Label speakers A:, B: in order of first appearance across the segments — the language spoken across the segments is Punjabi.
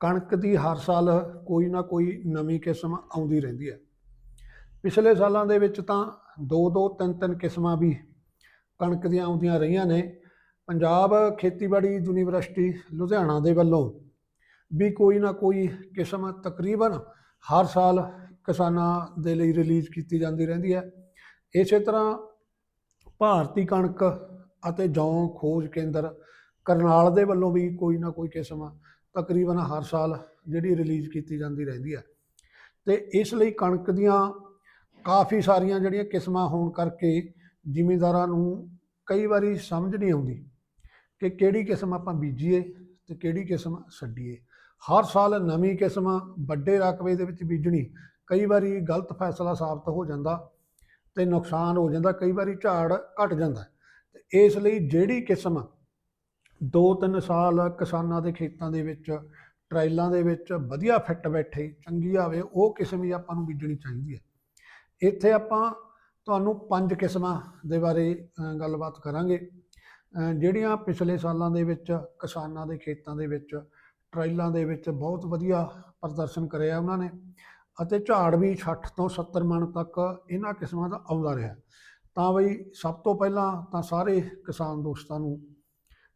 A: ਕਣਕ ਦੀ ਹਰ ਸਾਲ ਕੋਈ ਨਾ ਕੋਈ ਨਵੀਂ ਕਿਸਮ ਆਉਂਦੀ ਰਹਿੰਦੀ ਹੈ। ਪਿਛਲੇ ਸਾਲਾਂ ਦੇ ਵਿੱਚ ਤਾਂ ਦੋ ਦੋ ਤਿੰਨ ਤਿੰਨ ਕਿਸਮਾਂ ਵੀ ਕਣਕ ਦੀਆਂ ਆਉਂਦੀਆਂ ਰਹੀਆਂ ਨੇ। ਪੰਜਾਬ ਖੇਤੀਬਾੜੀ ਯੂਨੀਵਰਸਿਟੀ ਲੁਧਿਆਣਾ ਦੇ ਵੱਲੋਂ ਵੀ ਕੋਈ ਨਾ ਕੋਈ ਕਿਸਮ ਤਕਰੀਬਨ ਹਰ ਸਾਲ ਕਿਸਾਨਾਂ ਦੇ ਲਈ ਰਿਲੀਜ਼ ਕੀਤੀ ਜਾਂਦੀ ਰਹਿੰਦੀ ਹੈ। ਇਸੇ ਤਰ੍ਹਾਂ ਭਾਰਤੀ ਕਣਕ ਅਤੇ ਜੌਂ ਖੋਜ ਕੇਂਦਰ ਕਰਨਾਲ ਦੇ ਵੱਲੋਂ ਵੀ ਕੋਈ ਨਾ ਕੋਈ ਕਿਸਮ ਤਕਰੀਬਨ ਹਰ ਸਾਲ ਜਿਹੜੀ ਰਿਲੀਜ਼ ਕੀਤੀ ਜਾਂਦੀ ਰਹਿੰਦੀ ਹੈ। ਤੇ ਇਸ ਲਈ ਕਣਕ ਦੀਆਂ ਕਾਫੀ ਸਾਰੀਆਂ ਜਿਹੜੀਆਂ ਕਿਸਮਾਂ ਹੋਣ ਕਰਕੇ ਜ਼ਿਮੀਂਦਾਰਾਂ ਨੂੰ ਕਈ ਵਾਰੀ ਸਮਝ ਨਹੀਂ ਆਉਂਦੀ ਕਿ ਕਿਹੜੀ ਕਿਸਮ ਆਪਾਂ ਬੀਜੀਏ ਤੇ ਕਿਹੜੀ ਕਿਸਮ ਛੱਡੀਏ। ਹਰ ਸਾਲ ਨਵੀਂ ਕਿਸਮ ਵੱਡੇ ਰਕਬੇ ਦੇ ਵਿੱਚ ਬੀਜਣੀ ਕਈ ਵਾਰੀ ਗਲਤ ਫੈਸਲਾ ਸਾਬਤ ਹੋ ਜਾਂਦਾ ਤੇ ਨੁਕਸਾਨ ਹੋ ਜਾਂਦਾ, ਕਈ ਵਾਰੀ ਝਾੜ ਘਟ ਜਾਂਦਾ। ਤੇ ਇਸ ਲਈ ਜਿਹੜੀ ਕਿਸਮ ਦੋ ਤਿੰਨ ਸਾਲ ਕਿਸਾਨਾਂ ਦੇ ਖੇਤਾਂ ਦੇ ਵਿੱਚ ਟਰਾਈਲਾਂ ਦੇ ਵਿੱਚ ਵਧੀਆ ਫਿੱਟ ਬੈਠੇ, ਚੰਗੀ ਆਵੇ, ਉਹ ਕਿਸਮ ਹੀ ਆਪਾਂ ਨੂੰ ਬੀਜਣੀ ਚਾਹੀਦੀ ਹੈ। ਇੱਥੇ ਆਪਾਂ ਤੁਹਾਨੂੰ ਪੰਜ ਕਿਸਮਾਂ ਦੇ ਬਾਰੇ ਗੱਲਬਾਤ ਕਰਾਂਗੇ। ਜਿਹੜੀਆਂ ਪਿਛਲੇ ਸਾਲਾਂ ਦੇ ਵਿੱਚ ਕਿਸਾਨਾਂ ਦੇ ਖੇਤਾਂ ਦੇ ਵਿੱਚ ਟਰਾਈਲਾਂ ਦੇ ਵਿੱਚ ਬਹੁਤ ਵਧੀਆ ਪ੍ਰਦਰਸ਼ਨ ਕਰਿਆ ਉਹਨਾਂ ਨੇ ਅਤੇ ਝਾੜ ਵੀ 60 ਤੋਂ 70 ਮਣ ਤੱਕ ਇਹਨਾਂ ਕਿਸਮਾਂ ਦਾ ਆਉਂਦਾ ਰਿਹਾ। ਤਾਂ ਬਈ ਸਭ ਤੋਂ ਪਹਿਲਾਂ ਤਾਂ ਸਾਰੇ ਕਿਸਾਨ ਦੋਸਤਾਂ ਨੂੰ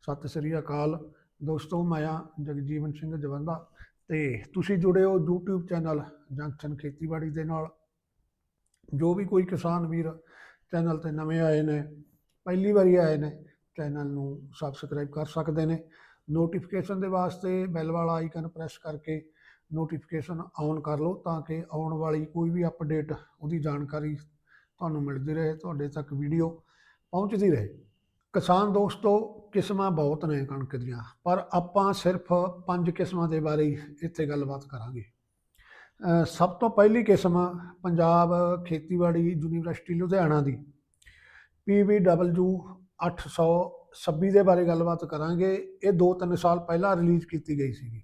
A: ਸਤਿ ਸ੍ਰੀ ਅਕਾਲ। ਦੋਸਤੋ, ਮੈਂ ਆ ਜਗਜੀਵਨ ਸਿੰਘ ਜਵੰਦਾ ਤੇ ਤੁਸੀਂ ਜੁੜੇ ਹੋ YouTube ਚੈਨਲ ਜੰਕਸ਼ਨ ਖੇਤੀਬਾੜੀ ਦੇ ਨਾਲ। ਜੋ ਵੀ ਕੋਈ ਕਿਸਾਨ ਵੀਰ ਚੈਨਲ ਤੇ ਨਵੇਂ ਆਏ ਨੇ, ਪਹਿਲੀ ਵਾਰੀ ਆਏ ਨੇ, ਚੈਨਲ ਨੂੰ ਸਬਸਕ੍ਰਾਈਬ ਕਰ ਸਕਦੇ ਨੇ। ਨੋਟੀਫਿਕੇਸ਼ਨ ਦੇ ਵਾਸਤੇ ਬੈਲ ਵਾਲਾ ਆਈਕਨ ਪ੍ਰੈਸ ਕਰਕੇ ਨੋਟੀਫਿਕੇਸ਼ਨ ਆਨ ਕਰ ਲਓ ਤਾਂ ਕਿ ਆਉਣ ਵਾਲੀ ਕੋਈ ਵੀ ਅਪਡੇਟ ਉਹਦੀ ਜਾਣਕਾਰੀ ਤੁਹਾਨੂੰ ਮਿਲਦੀ ਰਹੇ, ਤੁਹਾਡੇ ਤੱਕ ਵੀਡੀਓ ਪਹੁੰਚਦੀ ਰਹੇ। ਕਿਸਾਨ ਦੋਸਤੋ, ਕਿਸਮਾਂ ਬਹੁਤ ਨੇ ਕਣਕ ਦੀਆਂ, ਪਰ ਆਪਾਂ ਸਿਰਫ ਪੰਜ ਕਿਸਮਾਂ ਦੇ ਬਾਰੇ ਇੱਥੇ ਗੱਲਬਾਤ ਕਰਾਂਗੇ। ਸਭ ਤੋਂ ਪਹਿਲੀ ਕਿਸਮ ਪੰਜਾਬ ਖੇਤੀਬਾੜੀ ਯੂਨੀਵਰਸਿਟੀ ਲੁਧਿਆਣਾ ਦੀ। PVW 826 ਦੇ ਬਾਰੇ ਗੱਲਬਾਤ ਕਰਾਂਗੇ। ਇਹ 2-3 ਸਾਲ ਪਹਿਲਾਂ ਰਿਲੀਜ਼ ਕੀਤੀ ਗਈ ਸੀਗੀ।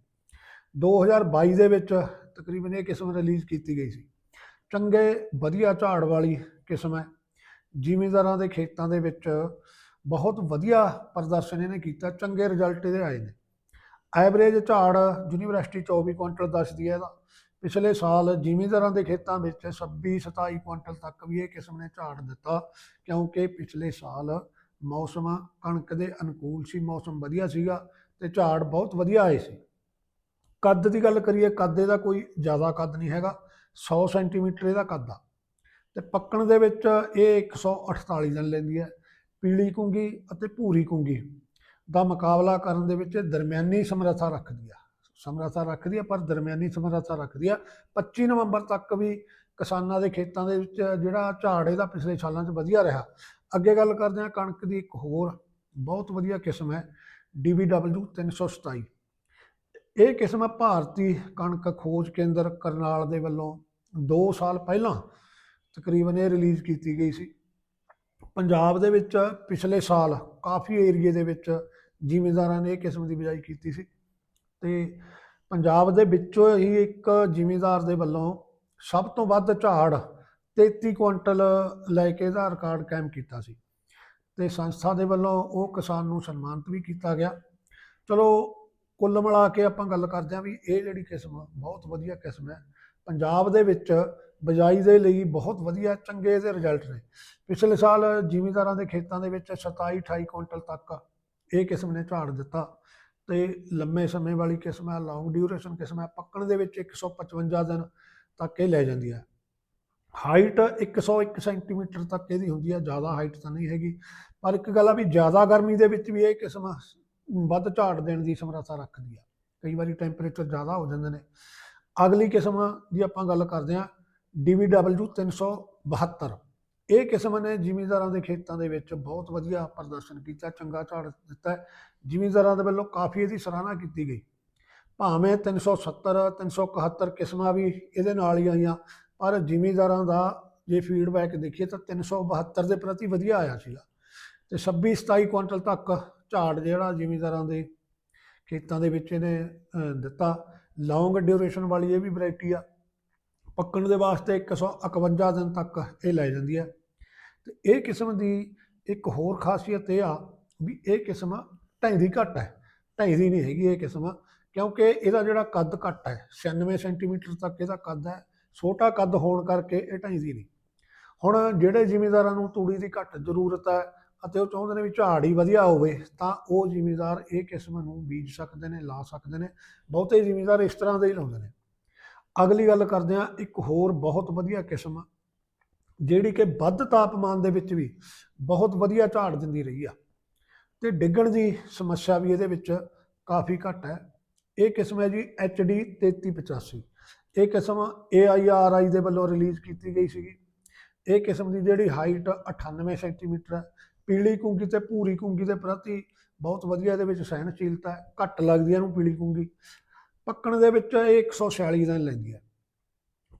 A: 2022 ਦੇ ਵਿੱਚ ਤਕਰੀਬਨ ਇਹ ਕਿਸਮ ਰਿਲੀਜ਼ ਕੀਤੀ ਗਈ ਸੀ। ਚੰਗੇ, ਵਧੀਆ ਝਾੜ ਵਾਲੀ ਕਿਸਮ ਹੈ। ਜ਼ਿਮੀਂਦਾਰਾਂ ਦੇ ਖੇਤਾਂ ਦੇ ਵਿੱਚ ਬਹੁਤ ਵਧੀਆ ਪ੍ਰਦਰਸ਼ਨ ਇਹਨੇ ਕੀਤਾ, ਚੰਗੇ ਰਿਜ਼ਲਟ ਇਹਦੇ ਆਏ ਨੇ। ਐਵਰੇਜ ਝਾੜ ਯੂਨੀਵਰਸਿਟੀ 24 ਕੁਇੰਟਲ ਦੱਸਦੀ ਹੈ ਇਹਦਾ। ਪਿਛਲੇ ਸਾਲ ਜ਼ਿਮੀਂਦਾਰਾਂ ਦੇ ਖੇਤਾਂ ਵਿੱਚ 26 27 ਕੁਇੰਟਲ ਤੱਕ ਵੀ ਇਹ ਕਿਸਮ ਨੇ ਝਾੜ ਦਿੱਤਾ, ਕਿਉਂਕਿ ਪਿਛਲੇ ਸਾਲ ਮੌਸਮ ਕਣਕ ਦੇ ਅਨੁਕੂਲ ਸੀ, ਮੌਸਮ ਵਧੀਆ ਸੀਗਾ ਤੇ ਝਾੜ ਬਹੁਤ ਵਧੀਆ ਆਏ ਸੀ। ਕੱਦ ਦੀ ਗੱਲ ਕਰੀਏ, ਕੱਦ ਇਹਦਾ ਕੋਈ ਜ਼ਿਆਦਾ ਕੱਦ ਨਹੀਂ ਹੈਗਾ 100 ਸੈਂਟੀਮੀਟਰ ਇਹਦਾ ਕੱਦ ਆ। ਤੇ ਪੱਕਣ ਦੇ ਵਿੱਚ ਇਹ 148 ਦਿਨ ਲੈਂਦੀ ਹੈ। ਪੀਲੀ ਕੁੰਗੀ ਅਤੇ ਭੂਰੀ ਕੁੰਗੀ ਦਾ ਮੁਕਾਬਲਾ ਕਰਨ ਦੇ ਵਿੱਚ ਦਰਮਿਆਨੀ ਸਮਰੱਥਾ ਰੱਖਦੀ ਆ। ਸਮਰੱਥਾ ਰੱਖਦੀ ਆ, ਪਰ ਦਰਮਿਆਨੀ ਸਮਰੱਥਾ ਰੱਖਦੀ ਆ। 25 ਨਵੰਬਰ ਤੱਕ ਵੀ ਕਿਸਾਨਾਂ ਦੇ ਖੇਤਾਂ ਦੇ ਵਿੱਚ ਜਿਹੜਾ ਝਾੜ ਇਹਦਾ ਪਿਛਲੇ ਸਾਲਾਂ 'ਚ ਵਧੀਆ ਰਿਹਾ। ਅੱਗੇ ਗੱਲ ਕਰਦੇ ਹਾਂ ਕਣਕ ਦੀ ਇੱਕ ਹੋਰ ਬਹੁਤ ਵਧੀਆ ਕਿਸਮ ਹੈ DBW 327 ਇਹ ਕਿਸਮ ਹੈ ਭਾਰਤੀ ਕਣਕ ਖੋਜ ਕੇਂਦਰ ਕਰਨਾਲ ਦੇ ਵੱਲੋਂ 2 ਸਾਲ ਪਹਿਲਾਂ ਤਕਰੀਬਨ ਇਹ ਰਿਲੀਜ਼ ਕੀਤੀ ਗਈ ਸੀ। ਪੰਜਾਬ ਦੇ ਵਿੱਚ ਪਿਛਲੇ ਸਾਲ ਕਾਫੀ ਏਰੀਏ ਦੇ ਵਿੱਚ ਜ਼ਿਮੀਂਦਾਰਾਂ ਨੇ ਇਹ ਕਿਸਮ ਦੀ ਬਿਜਾਈ ਕੀਤੀ ਸੀ। ਤੇ ਪੰਜਾਬ ਦੇ ਵਿੱਚੋਂ ਹੀ ਇੱਕ ਜ਼ਿਮੀਂਦਾਰ ਦੇ ਵੱਲੋਂ ਸਭ ਤੋਂ ਵੱਧ ਝਾੜ 33 ਕੁਇੰਟਲ ਲੈ ਕੇ ਇਹਦਾ ਰਿਕਾਰਡ ਕਾਇਮ ਕੀਤਾ ਸੀ। ਤੇ ਸੰਸਥਾ ਦੇ ਵੱਲੋਂ ਉਹ ਕਿਸਾਨ ਨੂੰ ਸਨਮਾਨਿਤ ਵੀ ਕੀਤਾ ਗਿਆ। ਚਲੋ, ਕੁੱਲ ਮਿਲਾ ਕੇ ਆਪਾਂ ਗੱਲ ਕਰਦੇ ਹਾਂ ਵੀ ਇਹ ਜਿਹੜੀ ਕਿਸਮ ਬਹੁਤ ਵਧੀਆ ਕਿਸਮ ਹੈ। ਪੰਜਾਬ ਦੇ ਵਿੱਚ ਬਿਜਾਈ ਦੇ ਲਈ ਬਹੁਤ ਵਧੀਆ, ਚੰਗੇ ਇਹਦੇ ਰਿਜ਼ਲਟ ਨੇ। ਪਿਛਲੇ ਸਾਲ ਜ਼ਿਮੀਂਦਾਰਾਂ ਦੇ ਖੇਤਾਂ ਦੇ ਵਿੱਚ 27 28 ਕੁਇੰਟਲ ਤੱਕ ਇਹ ਕਿਸਮ ਨੇ ਝਾੜ ਦਿੱਤਾ ਤੇ ਲੰਮੇ ਸਮੇਂ ਵਾਲੀ ਕਿਸਮ ਹੈ ਲੌਂਗ ਡਿਊਰੇਸ਼ਨ ਕਿਸਮ ਹੈ, ਪੱਕਣ ਦੇ ਵਿੱਚ 155 ਦਿਨ ਤੱਕ ਇਹ ਲੈ ਜਾਂਦੀ ਹੈ। ਹਾਈਟ 101 ਸੈਂਟੀਮੀਟਰ ਤੱਕ ਇਹਦੀ ਹੁੰਦੀ ਹੈ, ਜ਼ਿਆਦਾ ਹਾਈਟ ਤਾਂ ਨਹੀਂ ਹੈਗੀ। ਪਰ ਇੱਕ ਗੱਲ ਆ ਵੀ ਜ਼ਿਆਦਾ ਗਰਮੀ ਦੇ ਵਿੱਚ ਵੀ ਇਹ ਕਿਸਮ ਵੱਧ ਝਾੜ ਦੇਣ ਦੀ ਸਮਰੱਥਾ ਰੱਖਦੀ ਆ। ਕਈ ਵਾਰੀ ਟੈਂਪਰੇਚਰ ਜ਼ਿਆਦਾ ਹੋ ਜਾਂਦੇ ਨੇ। ਅਗਲੀ ਕਿਸਮ ਦੀ ਆਪਾਂ ਗੱਲ ਕਰਦੇ ਹਾਂ DBW 372 ਇਹ ਕਿਸਮ ਨੇ ਜ਼ਿਮੀਂਦਾਰਾਂ ਦੇ ਖੇਤਾਂ ਦੇ ਵਿੱਚ ਬਹੁਤ ਵਧੀਆ ਪ੍ਰਦਰਸ਼ਨ ਕੀਤਾ, ਚੰਗਾ ਝਾੜ ਦਿੱਤਾ। ਹੈ ਜ਼ਿਮੀਂਦਾਰਾਂ ਦੇ ਵੱਲੋਂ ਕਾਫੀ ਇਹਦੀ ਸਰਾਹਨਾ ਕੀਤੀ ਗਈ। ਭਾਵੇਂ 370 371 ਕਿਸਮਾਂ ਵੀ ਇਹਦੇ ਨਾਲ ਹੀ ਆਈਆਂ, ਪਰ ਜ਼ਿਮੀਂਦਾਰਾਂ ਦਾ ਜੇ ਫੀਡਬੈਕ ਦੇਖੀਏ ਤਾਂ 372 ਦੇ ਪ੍ਰਤੀ ਵਧੀਆ ਆਇਆ ਸੀਗਾ। ਤੇ 26 27 ਕੁਇੰਟਲ ਤੱਕ ਝਾੜ ਜਿਹੜਾ ਜ਼ਿਮੀਂਦਾਰਾਂ ਦੇ ਖੇਤਾਂ ਦੇ ਵਿੱਚ ਇਹਨੇ ਦਿੱਤਾ। ਲੌਂਗ ਡਿਊਰੇਸ਼ਨ ਵਾਲੀ ਇਹ ਵੀ ਵੈਰਾਈਟੀ ਆ। ਪੱਕਣ ਦੇ ਵਾਸਤੇ 151 ਦਿਨ ਤੱਕ ਇਹ ਲੈ ਜਾਂਦੀ ਹੈ। ਤੇ ਇਹ ਕਿਸਮ ਦੀ ਇੱਕ ਹੋਰ ਖਾਸੀਅਤ ਇਹ ਆ ਵੀ ਇਹ ਕਿਸਮ ਢੈਂਦੀ ਘੱਟ ਹੈ। ਢੈਂਦੀ ਨਹੀਂ ਹੈਗੀ ਇਹ ਕਿਸਮ, ਕਿਉਂਕਿ ਇਹਦਾ ਜਿਹੜਾ ਕੱਦ ਘੱਟ ਹੈ 96 ਸੈਂਟੀਮੀਟਰ ਤੱਕ ਇਹਦਾ ਕੱਦ ਹੈ, ਛੋਟਾ ਕੱਦ ਹੋਣ ਕਰਕੇ ਇਹ ਢਾਈਦੀ ਨਹੀਂ। ਹੁਣ ਜਿਹੜੇ ਜ਼ਿਮੀਂਦਾਰਾਂ ਨੂੰ ਤੂੜੀ ਦੀ ਘੱਟ ਜ਼ਰੂਰਤ ਹੈ ਅਤੇ ਉਹ ਚਾਹੁੰਦੇ ਨੇ ਵੀ ਝਾੜ ਹੀ ਵਧੀਆ ਹੋਵੇ, ਤਾਂ ਉਹ ਜ਼ਿਮੀਂਦਾਰ ਇਹ ਕਿਸਮ ਨੂੰ ਬੀਜ ਸਕਦੇ ਨੇ, ਲਾ ਸਕਦੇ ਨੇ। ਬਹੁਤੇ ਜ਼ਿਮੀਂਦਾਰ ਇਸ ਤਰ੍ਹਾਂ ਦੇ ਹੀ ਲਾਉਂਦੇ ਨੇ। ਅਗਲੀ ਗੱਲ ਕਰਦੇ ਹਾਂ, ਇੱਕ ਹੋਰ ਬਹੁਤ ਵਧੀਆ ਕਿਸਮ ਜਿਹੜੀ ਕਿ ਵੱਧ ਤਾਪਮਾਨ ਦੇ ਵਿੱਚ ਵੀ ਬਹੁਤ ਵਧੀਆ ਝਾੜ ਦਿੰਦੀ ਰਹੀ ਆ। ਤੇ ਡਿੱਗਣ ਦੀ ਸਮੱਸਿਆ ਵੀ ਇਹਦੇ ਵਿੱਚ ਕਾਫੀ ਘੱਟ ਹੈ। ਇਹ ਕਿਸਮ ਹੈ ਜੀ HD 3385 ਇਹ ਕਿਸਮ AIRI ਦੇ ਵੱਲੋਂ ਰਿਲੀਜ਼ ਕੀਤੀ ਗਈ ਸੀਗੀ। ਇਹ ਕਿਸਮ ਦੀ ਜਿਹੜੀ ਹਾਈਟ 98 ਸੈਂਟੀਮੀਟਰ ਹੈ। ਪੀਲੀ ਕੁੰਗੀ ਤੇ ਭੂਰੀ ਕੁੰਗੀ ਦੇ ਪ੍ਰਤੀ ਬਹੁਤ ਵਧੀਆ ਇਹਦੇ ਵਿੱਚ ਸਹਿਣਸ਼ੀਲਤਾ ਹੈ। ਘੱਟ ਲੱਗਦੀ ਹੈ ਇਹਨੂੰ ਪੀਲੀ ਕੁੰਗੀ। ਪੱਕਣ ਦੇ ਵਿੱਚ ਇਹ 146 ਦਿਨ ਲੈਂਦੀ ਹੈ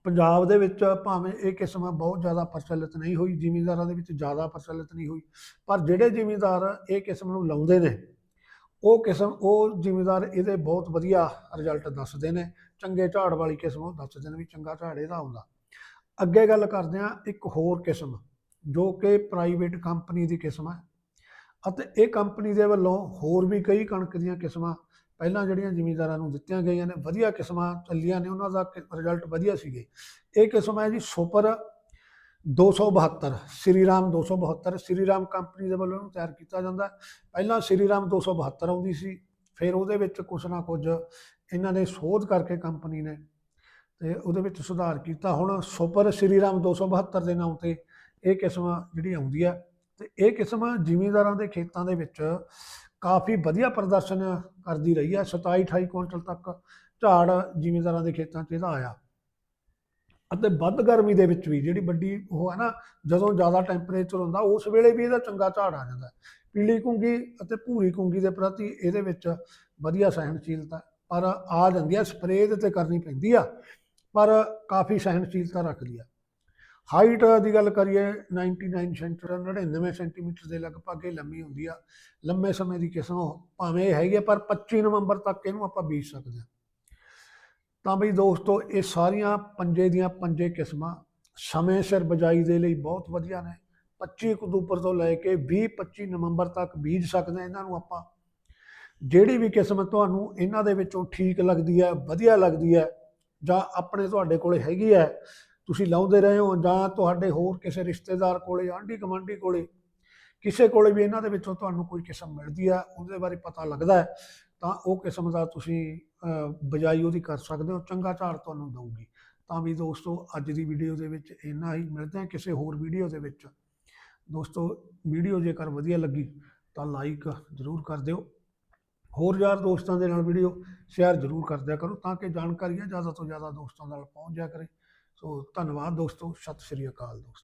A: ਪੰਜਾਬ ਦੇ ਵਿੱਚ ਭਾਵੇਂ ਇਹ ਕਿਸਮ ਬਹੁਤ ਜ਼ਿਆਦਾ ਪ੍ਰਚਲਿਤ ਨਹੀਂ ਹੋਈ, ਜ਼ਿਮੀਂਦਾਰਾਂ ਦੇ ਵਿੱਚ ਜ਼ਿਆਦਾ ਪ੍ਰਚਲਿਤ ਨਹੀਂ ਹੋਈ, ਪਰ ਜਿਹੜੇ ਜ਼ਿਮੀਂਦਾਰ ਇਹ ਕਿਸਮ ਨੂੰ ਲਾਉਂਦੇ ਨੇ, ਉਹ ਕਿਸਮ, ਉਹ ਜ਼ਿਮੀਂਦਾਰ ਇਹਦੇ ਬਹੁਤ ਵਧੀਆ ਰਿਜ਼ਲਟ ਦੱਸਦੇ ਨੇ, ਚੰਗੇ ਝਾੜ ਵਾਲੀ ਕਿਸਮ ਉਹ ਦੱਸਦੇ ਨੇ ਵੀ ਚੰਗਾ ਝਾੜ ਇਹਦਾ ਆਉਂਦਾ ਅੱਗੇ ਗੱਲ ਕਰਦੇ ਹਾਂ ਇੱਕ ਹੋਰ ਕਿਸਮ, ਜੋ ਕਿ ਪ੍ਰਾਈਵੇਟ ਕੰਪਨੀ ਦੀ ਕਿਸਮ ਹੈ, ਅਤੇ ਇਹ ਕੰਪਨੀ ਦੇ ਵੱਲੋਂ ਹੋਰ ਵੀ ਕਈ ਕਣਕ ਦੀਆਂ ਕਿਸਮਾਂ ਪਹਿਲਾਂ ਜਿਹੜੀਆਂ ਜ਼ਿਮੀਂਦਾਰਾਂ ਨੂੰ ਦਿੱਤੀਆਂ ਗਈਆਂ ਨੇ, ਵਧੀਆ ਕਿਸਮਾਂ ਚੱਲੀਆਂ ਨੇ, ਉਹਨਾਂ ਦਾ ਰਿਜ਼ਲਟ ਵਧੀਆ ਸੀਗੇ ਇਹ ਕਿਸਮ ਹੈ ਜੀ ਸੁਪਰ 272 ਸ਼੍ਰੀ ਰਾਮ 272 ਸ਼੍ਰੀ ਰਾਮ ਕੰਪਨੀ ਦੇ ਵੱਲੋਂ ਇਹਨੂੰ ਤਿਆਰ ਕੀਤਾ ਜਾਂਦਾ ਹੈ। ਪਹਿਲਾਂ ਸ਼੍ਰੀ ਰਾਮ 272 ਆਉਂਦੀ ਸੀ, ਫਿਰ ਉਹਦੇ ਵਿੱਚ ਕੁਛ ਨਾ ਕੁਝ ਇਹਨਾਂ ਨੇ ਸੋਧ ਕਰਕੇ ਕੰਪਨੀ ਨੇ ਤੇ ਉਹਦੇ ਵਿੱਚ ਸੁਧਾਰ ਕੀਤਾ ਹੁਣ ਸੁਪਰ ਸ਼੍ਰੀ ਰਾਮ 272 ਦੇ ਨਾਮ ਤੇ ਇਹ ਕਿਸਮ ਜਿਹੜੀ ਆਉਂਦੀ ਹੈ ਤੇ ਇਹ ਕਿਸਮ ਜ਼ਿਮੀਂਦਾਰਾਂ ਦੇ ਖੇਤਾਂ ਦੇ ਵਿੱਚ ਕਾਫੀ ਵਧੀਆ ਪ੍ਰਦਰਸ਼ਨ ਕਰਦੀ ਰਹੀ ਹੈ 27 28 ਕੁਇੰਟਲ ਤੱਕ ਝਾੜ ਜ਼ਿਮੀਂਦਾਰਾਂ ਦੇ ਖੇਤਾਂ 'ਚ ਇਹਦਾ ਆਇਆ। ਅਤੇ ਵੱਧ ਗਰਮੀ ਦੇ ਵਿੱਚ ਵੀ ਜਿਹੜੀ ਵੱਡੀ ਉਹ ਹੈ ਨਾ, ਜਦੋਂ ਜ਼ਿਆਦਾ ਟੈਂਪਰੇਚਰ ਹੁੰਦਾ, ਉਸ ਵੇਲੇ ਵੀ ਇਹਦਾ ਚੰਗਾ ਝਾੜ ਆ ਜਾਂਦਾ। ਪੀਲੀ ਕੁੰਗੀ ਅਤੇ ਭੂਰੀ ਕੁੰਗੀ ਦੇ ਪ੍ਰਤੀ ਇਹਦੇ ਵਿੱਚ ਵਧੀਆ ਸਹਿਣਸ਼ੀਲਤਾ, ਪਰ ਆ ਜਾਂਦੀ ਆ ਸਪਰੇਅ ਦੇ ਤੇ ਕਰਨੀ ਪੈਂਦੀ ਆ, ਪਰ ਕਾਫੀ ਸਹਿਣਸ਼ੀਲਤਾ ਰੱਖਦੀ ਆ। ਹਾਈਟ ਦੀ ਗੱਲ ਕਰੀਏ 99 ਸੈਂਟੀਮੀਟਰ 99 ਸੈਂਟੀਮੀਟਰ ਦੇ ਲਗਭਗ ਇਹ ਲੰਮੀ ਹੁੰਦੀ ਆ। ਲੰਮੇ ਸਮੇਂ ਦੀ ਕਿਸਮ ਭਾਵੇਂ ਇਹ ਹੈਗੀ ਆ, ਪਰ 25 ਨਵੰਬਰ ਤੱਕ ਇਹਨੂੰ ਆਪਾਂ ਬੀਜ ਸਕਦੇ ਹਾਂ ਤਾਂ ਬਈ ਦੋਸਤੋ ਇਹ ਸਾਰੀਆਂ ਪੰਜੇ ਦੀਆਂ ਪੰਜੇ ਕਿਸਮਾਂ ਸਮੇਂ ਸਿਰ ਬਜਾਈ ਦੇ ਲਈ ਬਹੁਤ ਵਧੀਆ ਨੇ। 25 ਅਕਤੂਬਰ ਤੋਂ ਲੈ ਕੇ 20 25 ਨਵੰਬਰ ਤੱਕ ਬੀਜ ਸਕਦੇ ਹਾਂ ਇਹਨਾਂ ਨੂੰ ਆਪਾਂ। ਜਿਹੜੀ ਵੀ ਕਿਸਮ ਤੁਹਾਨੂੰ ਇਹਨਾਂ ਦੇ ਵਿੱਚੋਂ ਠੀਕ ਲੱਗਦੀ ਹੈ ਵਧੀਆ ਲੱਗਦੀ ਹੈ ਜਾਂ ਆਪਣੇ ਤੁਹਾਡੇ ਕੋਲੇ ਹੈਗੀ ਹੈ ਤੁਸੀਂ ਲਾਉਂਦੇ ਰਹੇ ਹੋ ਜਾਂ ਤੁਹਾਡੇ ਹੋਰ ਕਿਸੇ ਰਿਸ਼ਤੇਦਾਰ ਕੋਲੇ ਆਂਢੀ ਗੁਆਂਢੀ ਕੋਲੇ ਕਿਸੇ ਕੋਲੇ ਵੀ ਇਹਨਾਂ ਦੇ ਵਿੱਚੋਂ ਤੁਹਾਨੂੰ ਕੋਈ ਕਿਸਮ ਮਿਲਦੀ ਆ ਉਹਦੇ ਬਾਰੇ ਪਤਾ ਲੱਗਦਾ ਹੈ ਤਾਂ ਉਹ ਕਿਸਮ ਦਾ ਤੁਸੀਂ ਅਹ, ਬਜਾਈ ਉਹਦੀ ਕਰ ਸਕਦੇ ਹੋ ਚੰਗਾ ਝਾੜ ਤੁਹਾਨੂੰ ਦਊਗੀ। ਤਾਂ ਵੀ ਦੋਸਤੋ ਅੱਜ ਦੀ ਵੀਡੀਓ ਦੇ ਵਿੱਚ ਇੰਨਾ ਹੀ ਮਿਲਦੇ ਹਾਂ ਕਿਸੇ ਹੋਰ ਵੀਡੀਓ ਦੇ ਵਿੱਚ। ਦੋਸਤੋ ਵੀਡੀਓ ਜੇਕਰ ਵਧੀਆ ਲੱਗੀ ਤਾਂ ਲਾਈਕ ਜ਼ਰੂਰ ਕਰ ਦਿਓ। ਹੋਰ ਯਾਰ ਦੋਸਤਾਂ ਦੇ ਨਾਲ ਵੀਡੀਓ ਸ਼ੇਅਰ ਜ਼ਰੂਰ ਕਰ ਦਿਆ ਕਰੋ ਤਾਂ ਕਿ ਜਾਣਕਾਰੀਆਂ ਜ਼ਿਆਦਾ ਤੋਂ ਜ਼ਿਆਦਾ ਦੋਸਤਾਂ ਨਾਲ ਪਹੁੰਚ ਜਾ ਕਰੇ। ਸੋ ਧੰਨਵਾਦ ਦੋਸਤੋ ਸਤਿ ਸ਼੍ਰੀ ਅਕਾਲ ਦੋਸਤੋ।